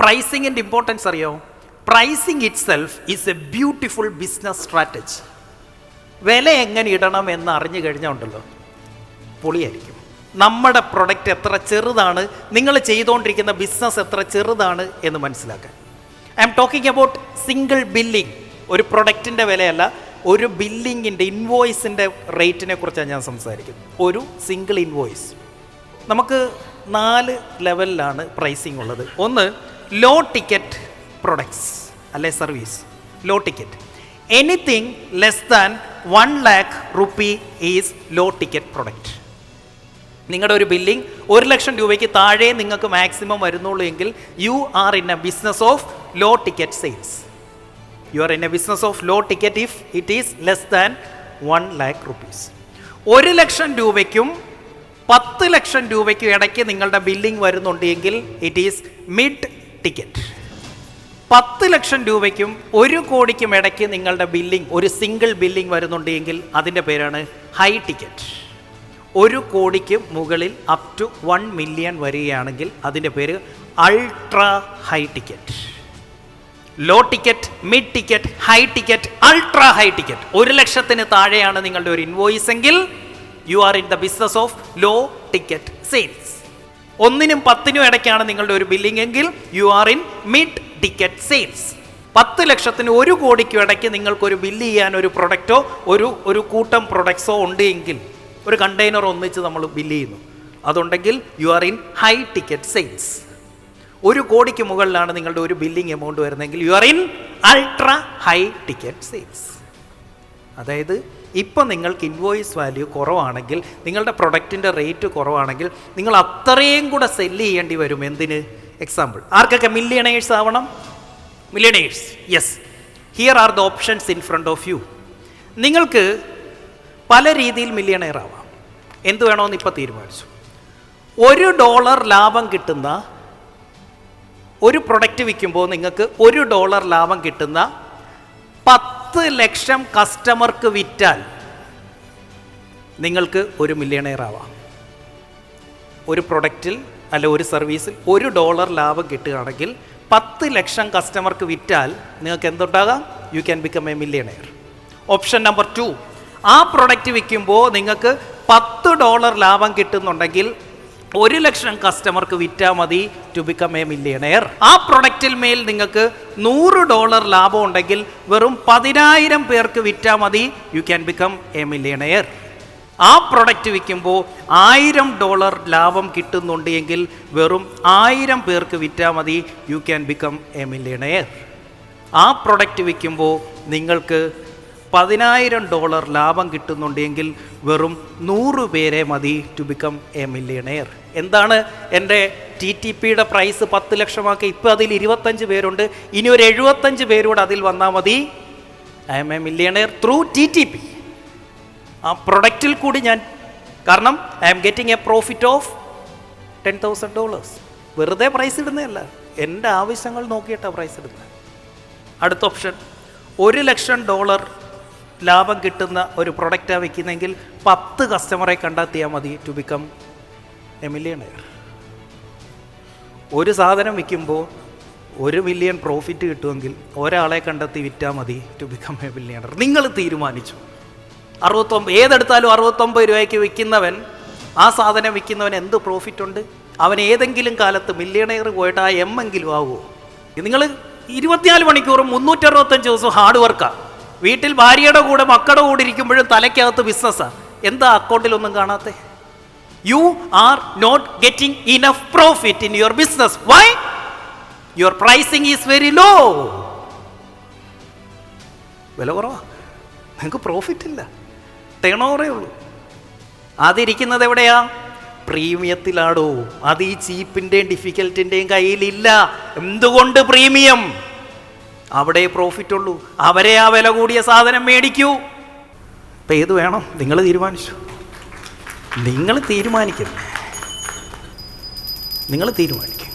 പ്രൈസിങ്ങിന്റെ importance അറിയോ? Pricing itself is a beautiful business strategy വില എങ്ങനെ ഇടണം എന്ന് അറിഞ്ഞു കഴിഞ്ഞാൽ ഉണ്ടല്ലോ. പൊളിയായിരിക്കും. നമ്മുടെ പ്രൊഡക്റ്റ് എത്ര ചെറുതാണ് നിങ്ങൾ ചെയ്തുകൊണ്ടിരിക്കുന്ന ബിസിനസ് എത്ര ചെറുതാണ് എന്ന് മനസ്സിലാക്കാൻ. I'm talking about single billing ഒരു പ്രൊഡക്റ്റിന്റെ വിലയല്ല ഒരു ബില്ലിങ്ങിന്റെ ഇൻവോയ്സിന്റെ റേറ്റിനെ കുറിച്ചാണ് ഞാൻ സംസാരിക്കുന്നത്. ഒരു സിംഗിൾ ഇൻവോയ്സ് നമുക്ക് നാല് ലെവലിലാണ് പ്രൈസിംഗ് ഉള്ളത്. ഒന്ന് ലോ ടിക്കറ്റ് പ്രൊഡക്ട്സ് അല്ലെ service low ticket anything less than one lakh rupee is low ticket product നിങ്ങളുടെ ഒരു ബില്ലിംഗ് ഒരു ലക്ഷം രൂപയ്ക്ക് താഴെ നിങ്ങൾക്ക് മാക്സിമം വരുന്നുള്ളൂ എങ്കിൽ you are in a business of low ticket sales you are in a business of low ticket if it is less than one lakh rupees ഒരു ലക്ഷം രൂപയ്ക്കും പത്ത് ലക്ഷം രൂപയ്ക്കും ഇടയ്ക്ക് നിങ്ങളുടെ ബില്ലിംഗ് വരുന്നുണ്ട് എങ്കിൽ ഇറ്റ് ഈസ് മിഡ് ടിക്കറ്റ് പത്ത് ലക്ഷം രൂപയ്ക്കും ഒരു കോടിക്കും ഇടയ്ക്ക് നിങ്ങളുടെ ബില്ലിംഗ് ഒരു സിംഗിൾ ബില്ലിംഗ് വരുന്നുണ്ടെങ്കിൽ അതിന്റെ പേരാണ് ഹൈ ടിക്കറ്റ് ഒരു കോടിക്ക് മുകളിൽ അപ് ടു വൺ മില്യൺ വരികയാണെങ്കിൽ അതിന്റെ പേര് ultra high ticket low ticket mid ticket high ticket ultra high ticket ഒരു ലക്ഷത്തിന് താഴെയാണ് നിങ്ങളുടെ ഒരു ഇൻവോയിസ് എങ്കിൽ you are in the business of low ticket sales ഒന്നിനും പത്തിനും ഇടയ്ക്കാണ് നിങ്ങളുടെ ഒരു ബില്ലിംഗ് എങ്കിൽ you are in mid ticket sales പത്ത് ലക്ഷത്തിന് ഒരു കോടിക്കും ഇടയ്ക്ക് നിങ്ങൾക്കൊരു ബില്ല് ചെയ്യാൻ ഒരു പ്രൊഡക്റ്റോ ഒരു ഒരു കൂട്ടം പ്രൊഡക്ട്സോ ഉണ്ട് എങ്കിൽ ഒരു കണ്ടെയ്നർ ഒന്നിച്ച് നമ്മൾ ബില്ല് ചെയ്യുന്നു. അതുണ്ടെങ്കിൽ you are in high ticket sales ഒരു കോടിക്ക് മുകളിലാണ് നിങ്ങളുടെ ഒരു ബില്ലിംഗ് എമൗണ്ട് വരുന്നതെങ്കിൽ you are in ultra high ticket sales അതായത് ഇപ്പം നിങ്ങൾക്ക് ഇൻവോയിസ് വാല്യൂ കുറവാണെങ്കിൽ നിങ്ങളുടെ പ്രൊഡക്റ്റിന്റെ റേറ്റ് കുറവാണെങ്കിൽ നിങ്ങൾ അത്രയും കൂടെ സെല്ല് ചെയ്യേണ്ടി വരും. എന്തിന്? എക്സാമ്പിൾ ആർക്കൊക്കെ മില്യണേഴ്സ് ആവണം? Millionaires yes here are the options in front of you നിങ്ങൾക്ക് പല രീതിയിൽ മില്യണയർ ആവാം. എന്ത് വേണമെന്ന് ഇപ്പോൾ തീരുമാനിച്ചു. ഒരു ഡോളർ ലാഭം കിട്ടുന്ന ഒരു പ്രൊഡക്റ്റ് വിൽക്കുമ്പോൾ നിങ്ങൾക്ക് ഒരു ഡോളർ ലാഭം കിട്ടുന്ന പത്ത് ലക്ഷം കസ്റ്റമർക്ക് വിറ്റാൽ നിങ്ങൾക്ക് ഒരു മില്യണയർ ആവാം. ഒരു പ്രൊഡക്റ്റിൽ അല്ല ഒരു സർവീസിൽ ഒരു ഡോളർ ലാഭം കിട്ടുകയാണെങ്കിൽ പത്ത് ലക്ഷം കസ്റ്റമർക്ക് വിറ്റാൽ നിങ്ങൾക്ക് എന്തുണ്ടാകാം? You can become a millionaire option number two ആ പ്രൊഡക്റ്റ് വിൽക്കുമ്പോൾ നിങ്ങൾക്ക് പത്ത് ഡോളർ ലാഭം കിട്ടുന്നുണ്ടെങ്കിൽ ഒരു ലക്ഷം കസ്റ്റമർക്ക് വിറ്റാൽ മതി ടു ബിക്കം എ മില്യണയർ ആ പ്രൊഡക്റ്റിൽ മേൽ നിങ്ങൾക്ക് നൂറ് ഡോളർ ലാഭം ഉണ്ടെങ്കിൽ വെറും പതിനായിരം പേർക്ക് വിറ്റാൽ മതി you can become a millionaire ആ പ്രൊഡക്റ്റ് വിൽക്കുമ്പോൾ ആയിരം ഡോളർ ലാഭം കിട്ടുന്നുണ്ട് എങ്കിൽ വെറും ആയിരം പേർക്ക് വിറ്റാൽ മതി you can become a millionaire ആ പ്രൊഡക്റ്റ് വിൽക്കുമ്പോൾ നിങ്ങൾക്ക് പതിനായിരം ഡോളർ ലാഭം കിട്ടുന്നുണ്ടെങ്കിൽ വെറും നൂറ് പേരെ മതി ടു ബിക്കം എ മില്യണയർ എന്താണ് എന്റെ ടി ടി പിയുടെ പ്രൈസ് പത്ത് ലക്ഷമാക്കി? ഇപ്പോൾ അതിൽ ഇരുപത്തഞ്ച് പേരുണ്ട്. ഇനി ഒരു എഴുപത്തഞ്ച് പേരൂടെ അതിൽ വന്നാൽ മതി. I'm a millionaire through T T P ആ പ്രൊഡക്റ്റിൽ കൂടി ഞാൻ കാരണം I'm getting a profit of ten thousand dollars വെറുതെ പ്രൈസ് ഇടുന്നതല്ല. എന്റെ ആവശ്യങ്ങൾ നോക്കിയിട്ടാണ് പ്രൈസ് ഇടുന്നത്. അടുത്ത ഓപ്ഷൻ ഒരു ലക്ഷം ഡോളർ ലാഭം കിട്ടുന്ന ഒരു പ്രൊഡക്റ്റാണ് വെക്കുന്നതെങ്കിൽ പത്ത് കസ്റ്റമറെ കണ്ടെത്തിയാൽ മതി ടു ബിക്കം എ മില്യണയർ ഒരു സാധനം വിൽക്കുമ്പോൾ ഒരു മില്യൺ പ്രോഫിറ്റ് കിട്ടുമെങ്കിൽ ഒരാളെ കണ്ടെത്തി വിറ്റാൽ മതി ടു ബിക്കം എ മില്യണർ നിങ്ങൾ തീരുമാനിച്ചു. അറുപത്തൊമ്പത് ഏതെടുത്താലും അറുപത്തൊമ്പത് രൂപയ്ക്ക് വിൽക്കുന്നവൻ ആ സാധനം വിൽക്കുന്നവൻ എന്ത് പ്രോഫിറ്റ് ഉണ്ട്? അവൻ ഏതെങ്കിലും കാലത്ത് മില്യണയർ പോയിട്ട് ആ എം എങ്കിലും ആവുമോ നിങ്ങൾ ഇരുപത്തിനാല് മണിക്കൂറും മുന്നൂറ്ററുപത്തഞ്ച് ദിവസം ഹാർഡ് വർക്കാണ് വീട്ടിൽ ഭാര്യയുടെ കൂടെ മക്കളുടെ കൂടെ ഇരിക്കുമ്പോഴും തലയ്ക്കകത്ത് ബിസിനസ്സാണ് എന്താ അക്കൗണ്ടിലൊന്നും കാണാത്തെ? You are not getting enough profit in your business why your pricing is very low വില കുറവാ. നിങ്ങൾക്ക് പ്രോഫിറ്റ് ഇല്ല. ഓവറേ ഉള്ളൂ. അതിരിക്കുന്നത് എവിടെയാ? പ്രീമിയത്തിലാടോ. അത് ഈ ചീപ്പിന്റെയും ഡിഫിക്കൽറ്റിന്റെയും കയ്യിലില്ല. എന്തുകൊണ്ട് പ്രീമിയം? അവിടെ പ്രോഫിറ്റ് ഉള്ളൂ. അവരെ ആ വില കൂടിയ സാധനം മേടിക്കൂ. ഇപ്പം ഏത് വേണം? നിങ്ങൾ തീരുമാനിച്ചു? നിങ്ങൾ തീരുമാനിക്കും നിങ്ങൾ തീരുമാനിക്കും